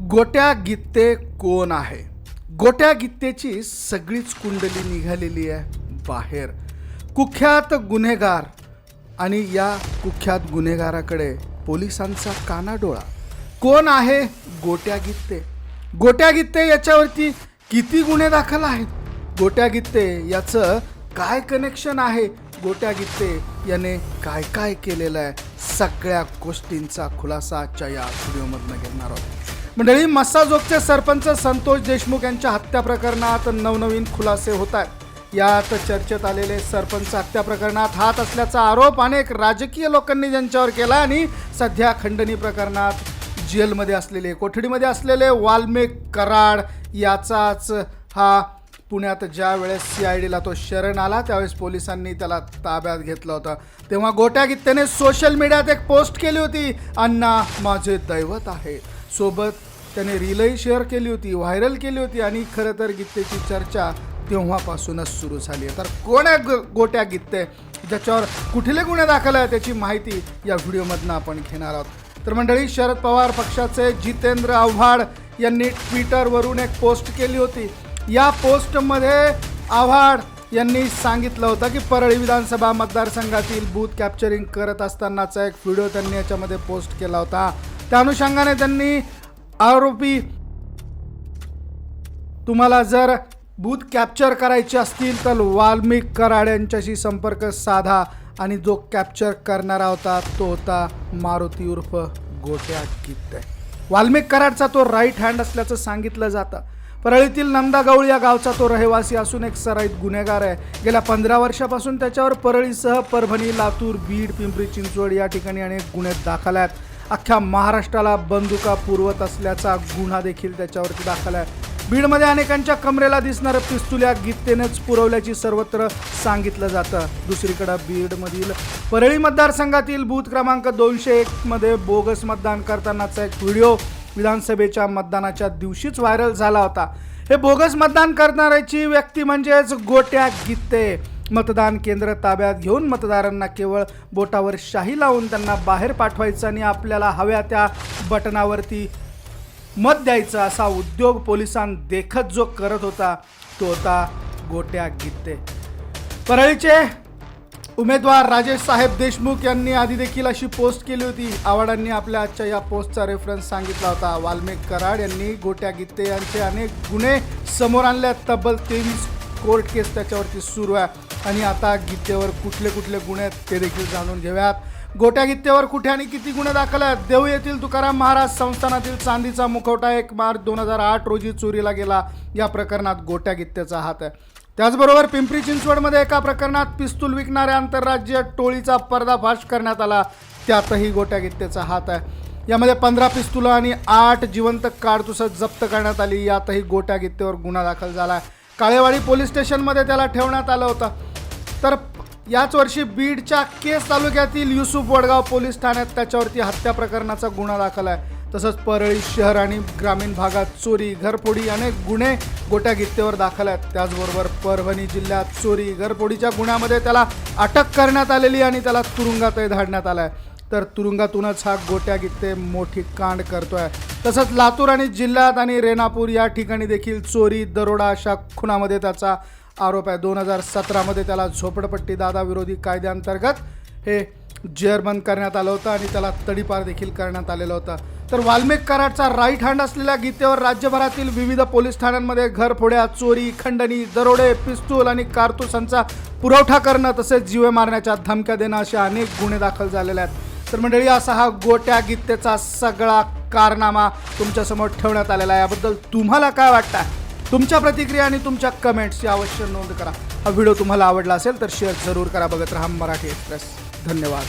गोट्या गित्ते कोण आहे? गोट्या गित्तेची सगळीच कुंडली निघालेली आहे बाहेर. कुख्यात गुन्हेगार आणि या कुख्यात गुन्हेगाराकडे पोलिसांचा कानाडोळा. कोण आहे गोट्या गित्ते? गोट्या गित्ते याच्यावरती किती गुन्हे दाखल आहेत? गोट्या गित्ते याचं काय कनेक्शन आहे? गोट्या गित्ते याने काय काय केलेलं आहे? सगळ्या गोष्टींचा खुलासा आजच्या या व्हिडिओमधनं घेणार आहोत. मंडळी मस्साजोगचे सरपंच संतोष देशमुख यांच्या हत्या प्रकरणात नवनवीन खुलासे होत आहेत. यात चर्चेत आलेले सरपंच हत्या प्रकरणात हात असल्याचा आरोप अनेक राजकीय लोकांनी ज्यांच्यावर केला आणि सध्या खंडणी प्रकरणात जेलमध्ये असलेले कोठडीमध्ये असलेले वाल्मिक कराड याचाच हा पुण्यात ज्या वेळेस सी आय डीला तो शरण आला त्यावेळेस पोलिसांनी त्याला ताब्यात घेतलं होतं. तेव्हा गोट्या गीत्याने सोशल मीडियात एक पोस्ट केली होती अण्णा माझे दैवत आहे सोबत त्याने रीलही शेअर केली होती व्हायरल केली होती आणि खरं तर गीतेची चर्चा तेव्हापासूनच सुरू झाली आहे. तर कोण आहे गोट्या गित्ते ज्याच्यावर कुठले गुन्हे दाखल आहे त्याची माहिती या व्हिडिओमधनं आपण घेणार आहोत. तर मंडळी शरद पवार पक्षाचे जितेंद्र आव्हाड यांनी ट्विटरवरून एक पोस्ट केली होती. या पोस्टमध्ये आव्हाड यांनी सांगितलं होतं की परळी विधानसभा मतदारसंघातील बूथ कॅप्चरिंग करत असतानाचा एक व्हिडिओ त्यांनी याच्यामध्ये पोस्ट केला होता. त्या अनुषंगाने त्यांनी आरोपी तुम्हाला जर बूथ कॅप्चर करायचे असतील तर वाल्मिक कराड यांच्याशी संपर्क साधा आणि जो कॅप्चर करणारा होता तो होता मारुती उर्फ गोट्या गित्ते वाल्मिक कराडचा तो राईट हँड असल्याचं सांगितलं जातं. परळीतील नंदागौळ या गावचा तो रहिवासी असून एक सराईत गुन्हेगार आहे. गेल्या पंधरा वर्षापासून त्याच्यावर परळीसह परभणी लातूर बीड पिंपरी चिंचवड या ठिकाणी अनेक गुन्हे दाखल आहेत. अख्ख्या महाराष्ट्राला बंदुका पुरवत असल्याचा गुन्हा देखील त्याच्यावरती दाखल आहे. बीडमध्ये अनेकांच्या कमरेला दिसणारं पिस्तूल या गीतेनेच पुरवल्याची सर्वत्र सांगितलं जातं. दुसरीकडं बीडमधील परळी मतदारसंघातील बूथ क्रमांक दोनशे एकमध्ये बोगस मतदान करतानाचा एक व्हिडिओ विधानसभेच्या मतदानाच्या दिवशीच व्हायरल झाला होता. हे बोगस मतदान करणाऱ्याची व्यक्ती म्हणजेच गोट्या गीते मतदान केंद्र ताब्यात घेऊन मतदारांना केवळ बोटावर शाही लावून त्यांना बाहेर पाठवायचं आणि आपल्याला हव्या त्या बटनावरती मत द्यायचं असा उद्योग पोलिसां देखत जो करत होता तो होता गोट्या गित्ते परळीचे उमेदवार राजेश साहेब देशमुख यांनी आधी देखील अशी पोस्ट केली होती. आव्हाडांनी आपल्या आजच्या या पोस्टचा रेफरन्स सांगितला होता. वाल्मिक कराड यांनी गोट्या गित्ते यांचे अनेक गुन्हे समोर आणले तब्बल तेवीस कोर्ट केस त्याच्यावरती सुरू आहे. आणि आता गीतेवर कुठले कुठले गुन्हे आहेत ते देखील जाणून घेऊयात. गोट्या गीतेवर कुठे आणि किती गुन्हे दाखल आहेत? देऊ येथील तुकाराम महाराज संस्थानातील चांदीचा मुखवटा एक मार्च दोन हजार आठ रोजी चोरीला गेला. या प्रकरणात गोट्या गित्तेचा हात आहे. त्याचबरोबर पिंपरी चिंचवडमध्ये एका प्रकरणात पिस्तूल विकणाऱ्या आंतरराज्यीय टोळीचा पर्दाफाश करण्यात आला. त्यातही गोट्या गित्तेचा हात आहे. यामध्ये पंधरा पिस्तुलं आणि आठ जिवंत कारतुसं जप्त करण्यात आली. यातही गोट्या गित्तेवर गुन्हा दाखल झाला. आहे काळेवाडी पोलीस स्टेशनमध्ये त्याला ठेवण्यात आलं होतं. तर याच वर्षी बीडच्या केस तालुक्यातील युसुफ वडगाव पोलीस ठाण्यात त्याच्यावरती हत्या प्रकरणाचा गुन्हा दाखल आहे. तसंच परळी शहर आणि ग्रामीण भागात चोरी घरफोडी अनेक गुन्हे गोट्या गित्तेवर दाखल आहेत. त्याचबरोबर परभणी जिल्ह्यात चोरी घरफोडीच्या गुन्ह्यामध्ये त्याला अटक करण्यात आलेली आणि त्याला तुरुंगातही धाडण्यात आलं आहे तर तुरुंगातूनच हा गोट्या गित्ते मोठी कांड करतो आहे तसंच लातूर आणि जिल्ह्यात आणि रेणापूर या ठिकाणी देखील चोरी दरोडा अशा खुनामध्ये त्याचा आरोप आहे. दोन हजार सतरामध्ये त्याला झोपडपट्टी दादा विरोधी कायद्याअंतर्गत हे जेअरबंद करण्यात आलं होतं आणि त्याला तडीपार देखील करण्यात आलेलं होतं. तर वाल्मिक कराडचा राईट हँड असलेल्या गीतेवर राज्यभरातील विविध पोलीस ठाण्यांमध्ये घरफोड्या चोरी खंडणी दरोडे पिस्तूल आणि कारतुसांचा पुरवठा करणं तसेच जीवे मारण्याच्या धमक्या देणं अशा अनेक गुन्हे दाखल झालेले आहेत. तर मंडळी असा हा गोट्या गीतेचा सगळा कारनामा तुमच्यासमोर ठेवण्यात आलेला आहे. याबद्दल तुम्हाला काय वाटतं तुमच्या प्रतिक्रिया आणि तुमच्या कमेंट्सची अवश्य नोंद करा. हा व्हिडिओ तुम्हाला आवडला असेल तर शेअर जरूर करा. बघत राहा मराठी एक्सप्रेस धन्यवाद.